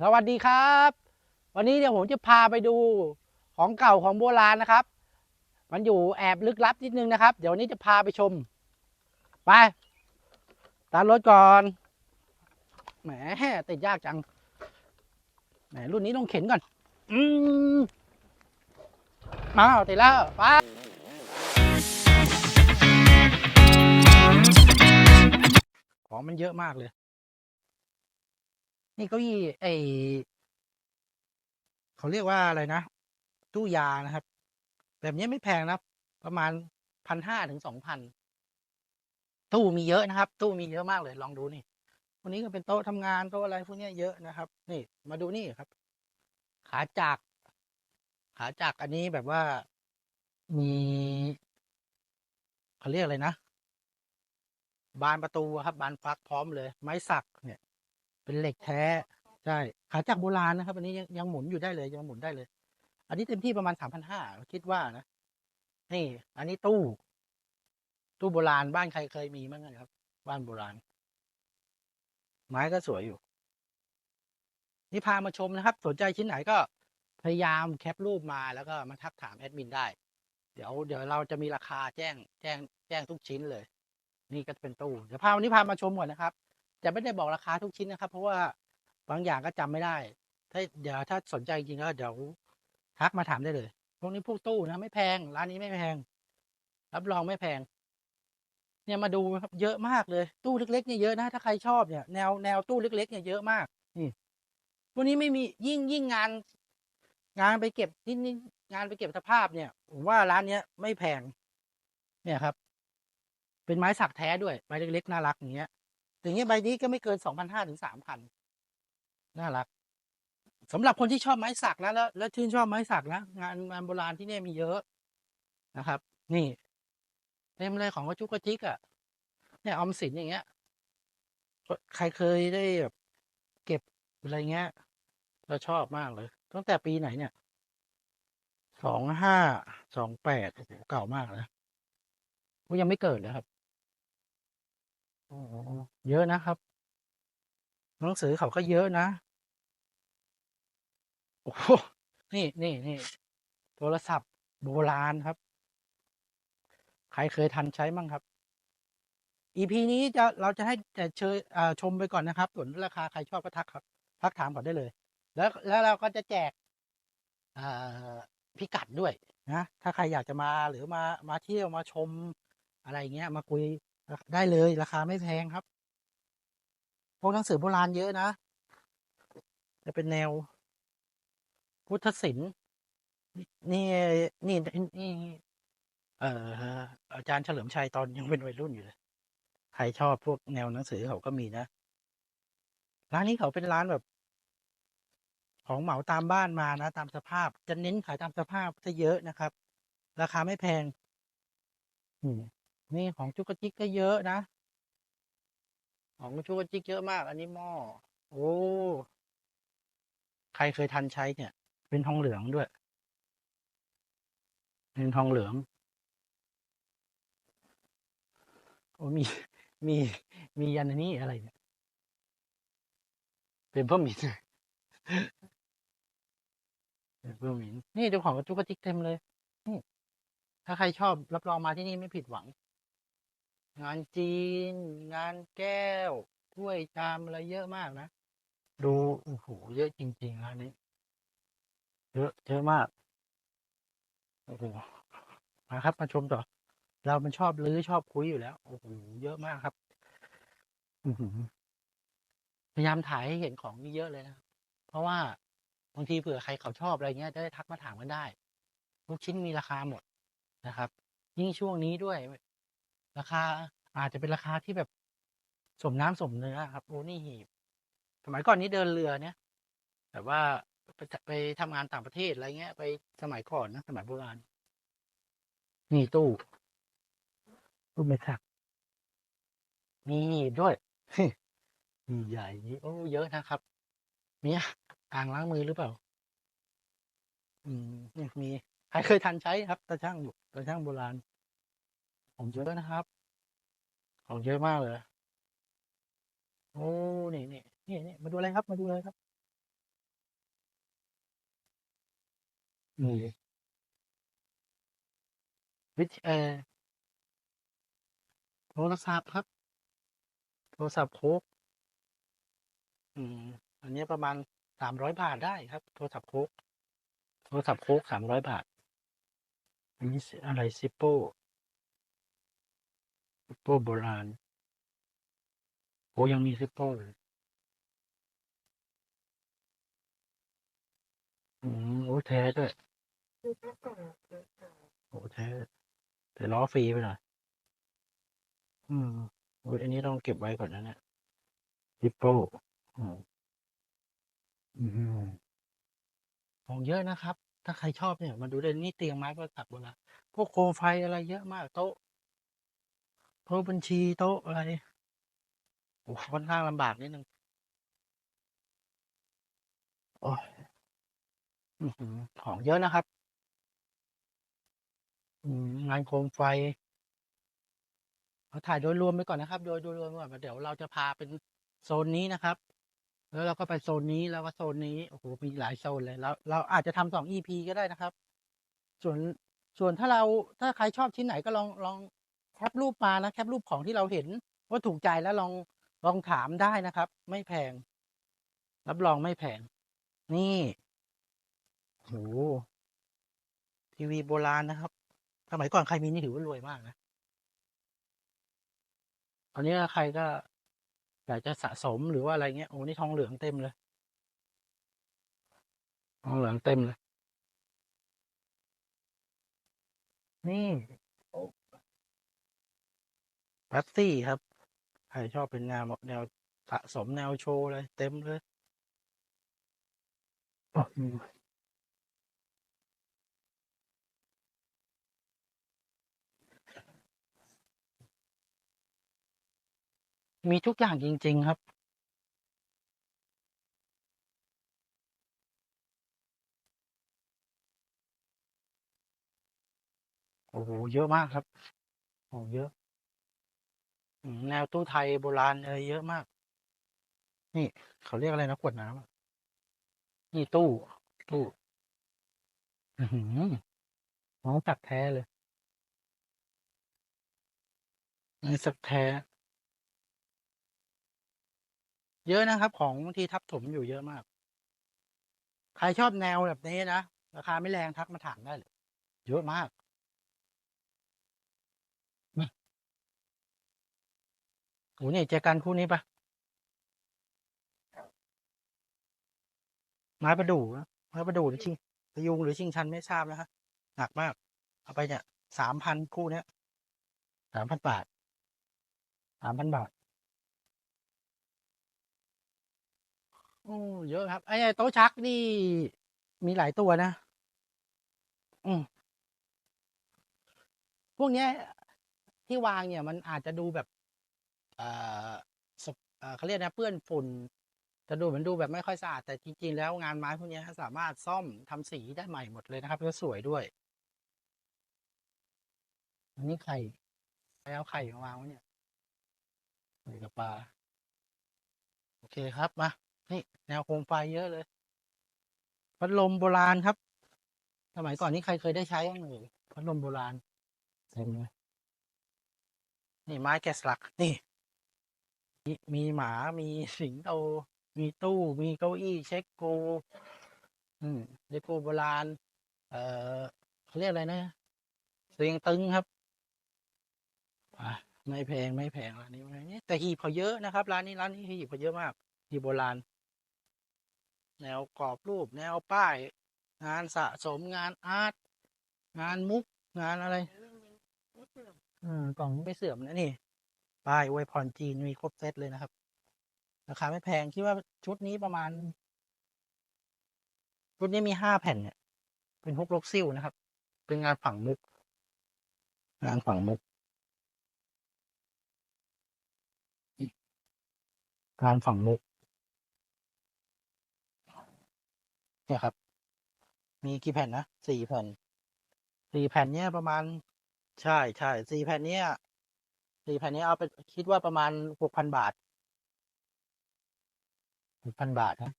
สวัสดีครับ วันนี้เดี๋ยวผมจะพาไปดูของเก่าของโบราณนะครับ มันอยู่แอบลึกลับนิดนึงนะครับ เดี๋ยววันนี้จะพาไปชม ไปตามรถก่อนแหมติดยากจังแหมรุ่นนี้ต้องเข็นก่อน อืมอ้าวติดแล้วไปของมันเยอะมากเลย นี่เก้าอี้ไอเขาเรียกว่าอะไรนะ ตู้ยานะครับ แบบนี้ไม่แพงนะประมาณพันห้าถึงสองพันตู้มีเยอะนะครับ ตู้มีเยอะมากเลยลองดูนี่วันนี้ก็เป็นโต๊ะทำงานโต๊ะอะไรพวกนี้เยอะนะครับ นี่มาดูนี่ครับ ขาจักรขาจักรอันนี้แบบว่ามีเขาเรียกอะไรนะ บานประตูครับ บานฟักพร้อมเลย ไม้สักเนี่ย เป็นเหล็กแท้ใช่ขาจักโบราณนะครับ อันนี้ยังยังหมุนอยู่ได้เลยยังหมุนได้เลย อันนี้เต็มที่ประมาณสามพันห้าคิดว่านะนี่อันนี้ตู้ ตู้โบราณบ้านใครเคยมีมั้งครับ บ้านโบราณ ไม้ก็สวยอยู่ นี่พามาชมนะครับ สนใจชิ้นไหนก็พยายามแคปรูปมาแล้วก็มาทักถามแอดมินได้ เดี๋ยวเดี๋ยวเราจะมีราคาแจ้งแจ้งแจ้งทุกชิ้นเลย นี่ก็เป็นตู้ เดี๋ยวพาวันนี้พามาชมก่อนนะครับ จะไม่ได้บอกราคาทุกชิ้นนะครับ เพราะว่าบางอย่างก็จำไม่ได้ ถ้าเดี๋ยวถ้าสนใจจริงก็เดี๋ยวทักมาถามได้เลย พวกนี้พวกตู้นะไม่แพง ร้านนี้ไม่แพง รับรองไม่แพง เนี่ยมาดูครับเยอะมากเลย ตู้เล็กๆเนี่ยเยอะนะ ถ้าใครชอบเนี่ยแนวแนวตู้เล็ก ๆ เนี่ยเยอะมาก นี่พวกนี้ไม่มียิ่งยิ่งงาน งานไปเก็บนิดนิดงานไปเก็บสภาพเนี่ยผมว่าร้านเนี้ยไม่แพง เนี่ยครับ เป็นไม้สักแท้ด้วยใบเล็กๆน่ารักอย่างเงี้ย อย่างเงี้ยใบนี้ก็ไม่เกินสองพันห้าถึงสามพันน่ารักสำหรับคนที่ชอบไม้สักนะแล้วแล้วชื่นชอบไม้สักนะงานงานโบราณที่เนี่ยมีเยอะนะครับ นี่เต็มเลยของกระจุกกระจิกอะ่ะเนี่ยออมสินอย่างเงี้ย ใครเคยได้แบบเก็บอะไรเงี้ย เราชอบมากเลย ตั้งแต่ปีไหนเนี่ยสองห้าสองแปดเก่ามากนะกูยังไม่เกิดเลยครับ อ้โหเยอะนะครับ หนังสือเขาก็เยอะนะ โอ้โหนี่นี่นี่โทรศัพท์โบราณครับ ใครเคยทันใช้มั่งครับ EP นี้จะเราจะให้แต่เชยชมไปก่อนนะครับ ส่วนราคาใครชอบก็ทักครับ ทักถามก่อนได้เลย แล้วแล้วเราก็จะแจกพิกัดด้วยนะ ถ้าใครอยากจะมาหรือมามาเที่ยวมาชมอะไรเงี้ย มาคุย ได้เลยราคาไม่แพงครับ พวกหนังสือโบราณเยอะนะ จะเป็นแนว พุทธศิลป์นี่นี่นี่เอ่ออาจารย์เฉลิมชัยตอนยังเป็นวัยรุ่นอยู่เลย ใครชอบพวกแนวหนังสือเขาก็มีนะ ร้านนี้เขาเป็นร้านแบบ ของเหมาตามบ้านมานะ ตามสภาพ จะเน้นขายตามสภาพจะเยอะนะครับ ราคาไม่แพง อืม นี่ของจุกจิกก็เยอะนะ ของจุกจิกเยอะมาก อันนี้หม้อ โอ้ ใครเคยทันใช้เนี่ย เป็นทองเหลืองด้วย เป็นทองเหลือง โอ้มี มี มียันอันนี้อะไรเนี่ย เป็นเพิ่มมินเป็นเพิ่มมินนี่เจ้าของกระจุกกระจิกเต็มเลย นี่ถ้าใครชอบรับรองมาที่นี่ไม่ผิดหวัง งานจีน งานแก้วถ้วยชามอะไรเยอะมากนะ ดูโอ้โหเยอะจริงๆร้านนี้ เยอะเยอะมากโอ้โหมาครับมาชมต่อ เรามันชอบลื้อชอบคุยอยู่แล้วโอ้โหเยอะมากครับพยายามถ่ายให้เห็นของเยอะเลยนะเพราะว่าบางทีเผื่อใครเขาชอบอะไรเงี้ยจะได้ทักมาถามกันได้ ทุกชิ้นมีราคาหมดนะครับ ยิ่งช่วงนี้ด้วย ราคาอาจจะเป็นราคาที่แบบสมน้ำสมเนื้อครับโอ้นี่หีบ สมัยก่อนนี้เดินเรือเนี่ยแบบว่าไปไปทำงานต่างประเทศอะไรเงี้ย ไปสมัยก่อนนะสมัยโบราณ นี่ตู้ตู้ไม่สักมีหีบด้วยมีใหญ่นี่โอ้เยอะนะครับ มีอ่างล้างมือหรือเปล่า อืมนี่มีใครเคยทันใช้ครับตาช่างอยู่ตาช่างโบราณ ของเยอะนะครับ ของเยอะมากเลย โอ้ นี่นี่นี่นี่มาดูอะไรครับ มาดูเลยครับ นี่วิทเอโทรศัพท์ครับ โทรศัพท์โคกอืม อันนี้ประมาณสามร้อยบาทได้ครับ โทรศัพท์โคกโทรศัพท์โคกสามร้อยบาทมีอะไรซิปโป ซิปโป้โบราณโอ้ยังมีซิปโป้เลยอืมโอ้แท้ด้วยโอ้แท้แต่ล้อฟรีไปหน่อยอืมโอ้อันนี้ต้องเก็บไว้ก่อนนะเนี่ยซิปโป้อืมอืมของเยอะนะครับ ถ้าใครชอบเนี่ย มาดูได้นี่เตียงไม้ประดับโบราณพวกโคมไฟอะไรเยอะมากโต๊ะ โต๊ะบัญชีโต๊ะอะไรโอ้ค่อนข้างลำบากนิดนึงโอ้ยของเยอะนะครับงานโคมไฟเอาถ่ายโดยรวมไปก่อนนะครับ โดยโดยรวมก่อนเดี๋ยวเราจะพาเป็นโซนนี้นะครับ แล้วเราก็ไปโซนนี้แล้วก็โซนนี้โอ้โหมีหลายโซนเลยแล้วเราอาจจะทำสอง EP ก็ได้นะครับ ส่วนส่วนถ้าเราถ้าใครชอบชิ้นไหนก็ลองลอง แคปรูปมานะแคปรูปของที่เราเห็นว่าถูกใจแล้วลองลองถามได้นะครับ ไม่แพง รับรองไม่แพง นี่โหทีวีโบราณนะครับสมัยก่อนใครมีนี่ถือว่ารวยมากนะตอนนี้ใครก็อยากจะสะสมหรือว่าอะไรเงี้ยโอ้นี่ทองเหลืองเต็มเลย ทองเหลืองเต็มเลย นี่ แบตซี่ครับ ใครชอบเป็นแนวแนวสะสมแนวโชว์เลย เต็มเลยมีทุกอย่างจริง ๆ ครับ โอ้โห เยอะมากครับ โอ้เยอะ แนวตู้ไทยโบราณอะไรเยอะมาก นี่เขาเรียกอะไรนะขวดน้ำนี่ตู้ ตู้อือหือน้องสักแท้เลยนี่สักแท้ เยอะนะครับ ของที่ทับถมอยู่เยอะมาก ใครชอบแนวแบบนี้นะ ราคาไม่แรงทักมาถามได้เลย เยอะมาก โอ้นี่เจอกันคู่นี้ปะไม้ประดู่นะไม้ประดู่หรือชิงพยุงหรือชิงชันไม่ทราบนะครับหนักมาก เอาไปเนี่ยสามพันคู่เนี้ยสามพันบาทสามพันบาทโอ้เยอะครับไอ้โต๊ะชักนี่มีหลายตัวนะ อืมพวกเนี้ยที่วางเนี่ยมันอาจจะดูแบบ เอ่อสอ่อเขาเรียกนะเปื้อนฝุ่นจะดูเหมือนดูแบบไม่ค่อยสะอาดแต่จริงๆแล้วงานไม้พวกนี้สามารถซ่อมทำสีได้ใหม่หมดเลยนะครับแล้วสวยด้วย อันนี้ไข่ใครเอาไข่มาวางไว้เนี่ยไข่กับปลาโอเคครับมานี่แนวโคมไฟเยอะเลยพัดลมโบราณครับ สมัยก่อนนี้ใครเคยได้ใช้บ้างเอ่ยพัดลมโบราณเต็มเลยนี่ไม้แกะสลักนี่ มีมีหมา มีสิงโต มีตู้ มีเก้าอี้เช็คโกอืมเดโกโบราณ เอ่อเขาเรียกอะไรนะ เสียงตึงครับอะไม่แพงไม่แพงร้านนี้ไม่แต่หีบเขาเยอะนะครับร้านนี้ร้านนี้หีบเขาเยอะมากหีบโบราณ แนวกรอบรูป แนวป้าย งานสะสมงานอาร์ตงานมุกงานอะไรอืมกล่องไม่เสื่อมนะนี่ ป้ายอวยพรจีนมีครบเซตเลยนะครับ ราคาไม่แพงคิดว่าชุดนี้ประมาณ ชุดนี้มีห้าแผ่นเนี่ย เป็นฮุกลกซิ่วนะครับ เป็นงานฝังมุก งานฝังมุกงานฝังมุก เนี่ยครับ มีกี่แผ่นนะสี่แผ่นสี่แผ่นเนี้ยประมาณ ใช่ใช่สี่แผ่นเนี้ย สี่แผ่นนี้เอาไปคิดว่าประมาณหกพันบาทหกพันบาทนะ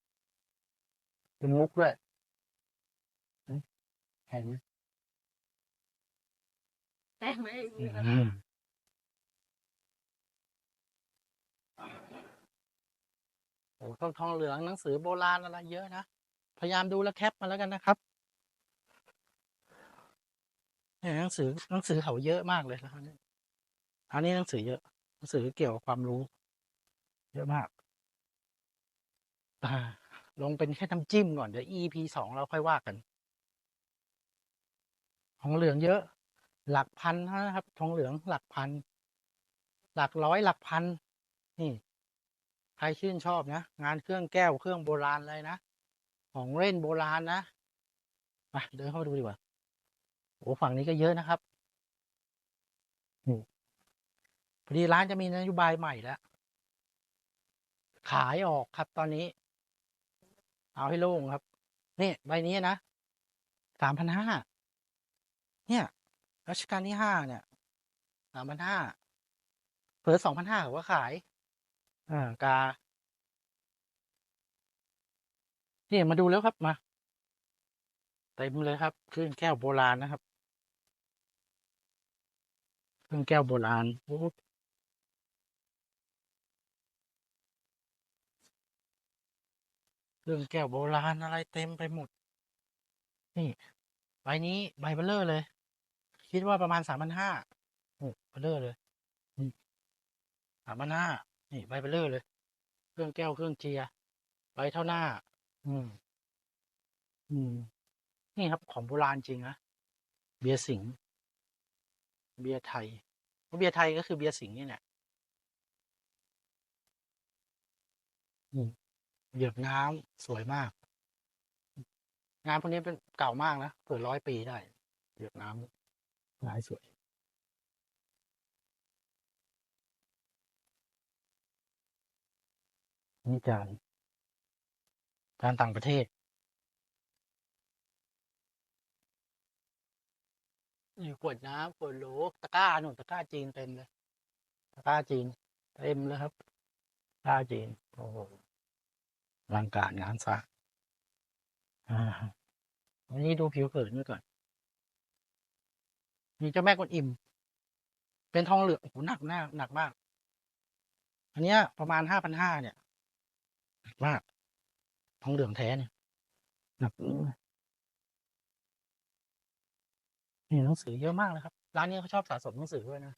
เป็นมุกด้วยเห็นไหมแต่ไม่มีอืมโอ้ต้องทองเหลืองหนังสือโบราณอะไรเยอะนะ พยายามดูแลวแคปมาแล้วกันนะครับเนี่ยหนังสือหนังสือเขาเยอะมากเลยนะครับเนี่ย อันนี้หนังสือเยอะ หนังสือเกี่ยวกับความรู้ เยอะมากอ่ลงเป็นแค่น้ำจิ้มก่อน เดี๋ยว EP สองเราค่อยว่ากัน ทองเหลืองเยอะ หลักพันนะครับ ทองเหลืองหลักพัน หลักร้อยหลักพัน นี่ ใครชื่นชอบนะ งานเครื่องแก้วเครื่องโบราณเลยนะ ของเล่นโบราณนะมาเดินเข้ามาดูดีกว่า โอ้ฝั่งนี้ก็เยอะนะครับนี่ พอดีร้านจะมีนโยบายใหม่แล้ว ขายออกครับตอนนี้ เอาให้โล่งครับ นี่ใบนี้นะสามพันห้าเนี่ยรัชกาลที่ห้าเนี่ยสามพันห้าเพิ่สองพันห้าเขาขายอ่ากานี่มาดูแล้วครับมาเต็มเลยครับเครื่องแก้วโบราณนะครับเครื่องแก้วโบราณโอ้ เครื่องแก้วโบราณอะไรเต็มไปหมด นี่ ใบนี้ใบเบลเลอร์เลย คิดว่าประมาณสามพันห้าโอ้เบลเลอร์เลยสามพันห้านี่ใบเบลเลอร์เลย เครื่องแก้วเครื่องเจียร์ใบเท่าหน้า อืม อืม นี่ครับของโบราณจริงนะเบียร์สิงเบียร์ไทยเบียร์ไทยก็คือเบียร์สิงนี่แหละอืม เหยือกน้ำสวยมาก งานพวกนี้เป็นเก่ามากนะเกือบร้อยปีได้เหยือกน้ำลายสวย นี่จานจานต่างประเทศนี่ขวดน้ำขวดโหลตะกร้าหนุนตะกร้าจีนเต็มเลยตะกร้าจีน เต็มเลยครับตะกร้าจีนโอ้โห อลังการงานสร้างอ่าวันนี้ดูผิวเผินไว้ก่อน มีเจ้าแม่กวนอิม เป็นทองเหลืองโอ้โหหนักมาหนักมาก อันเนี้ย ประมาณห้าพันห้าเนี่ยหนักมาก ทองเหลืองแท้เนี่ย หนักนี่หนังสือเยอะมากเลยครับ ร้านนี้เขาชอบสะสมหนังสือด้วยนะ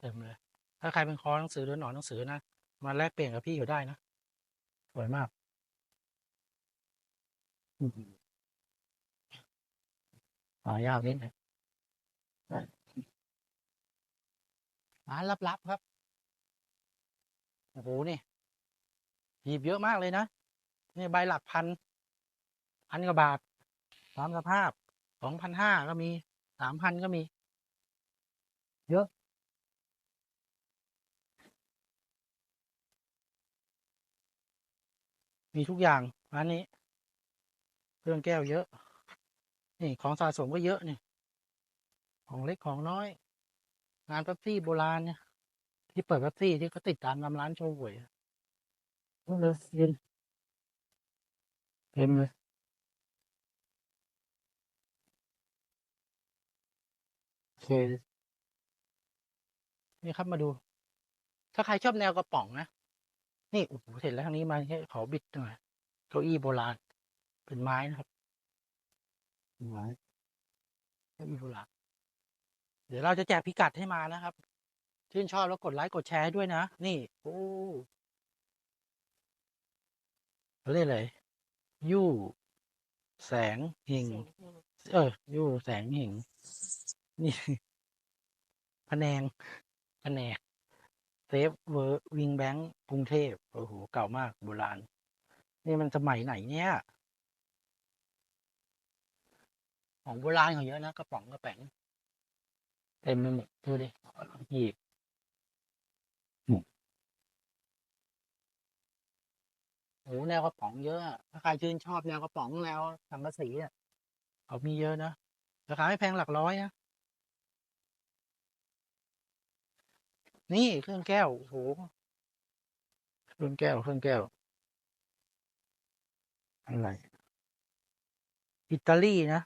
เต็มเลย ถ้าใครเป็นคอหนังสือหรือหนอนหนังสือนะ มาแลกเปลี่ยนกับพี่อยู่ได้นะ สวยมาก ขอยากนิดนะร้านลับๆครับ โอ้โห นี่ หยิบเยอะมากเลยนะ นี่ใบหลักพัน พันกว่าบาทตามสภาพ สองพันห้าก็มี สามพันก็มี เยอะ มีทุกอย่างร้านนี้ รื่องแก้วเยอะ นี่ของสะสมก็เยอะนี่ ของเล็กของน้อย งานแป๊บซี่โบราณเนี่ย ที่เปิดแป๊บซี่ที่เขาติดตามตามร้านโชว์หวยเลยเย็นเต็มเลยโอเคนี่ครับมาดู ถ้าใครชอบแนวกระป๋องนะ นี่โอ้โหเห็นแล้วทางนี้มาขอบิดหน่อยเก้าอี้โบราณ เป็นไม้นะครับเป็นไม้เก้าอี้โบราณเดี๋ยวเราจะแจกพิกัดให้มานะครับ ชื่นชอบแล้วกดไลค์กดแชร์ให้ด้วยนะ นี่ โอ้เขาเรียกอะไรยู่แสงหิง เออยู่แสงหิง นี่พะแนงพะแนงเซฟเวอร์วิงแบงค์กรุงเทพ โอ้โห เก่ามากโบราณ นี่มันสมัยไหนเนี่ย ของโบราณเขาเยอะนะกระป๋องกระแป๋งเต็มไปหมดดูดิหยิบโอ้โหแนวกระป๋องเยอะอะถ้าใครชื่นชอบแนวกระป๋องแนวสังกะสีอะเขามีเยอะนะราคาไม่แพงหลักร้อยนะนี่เครื่องแก้วโอ้โหเครื่องแก้วเครื่องแก้ว อะไร อิตาลีนะ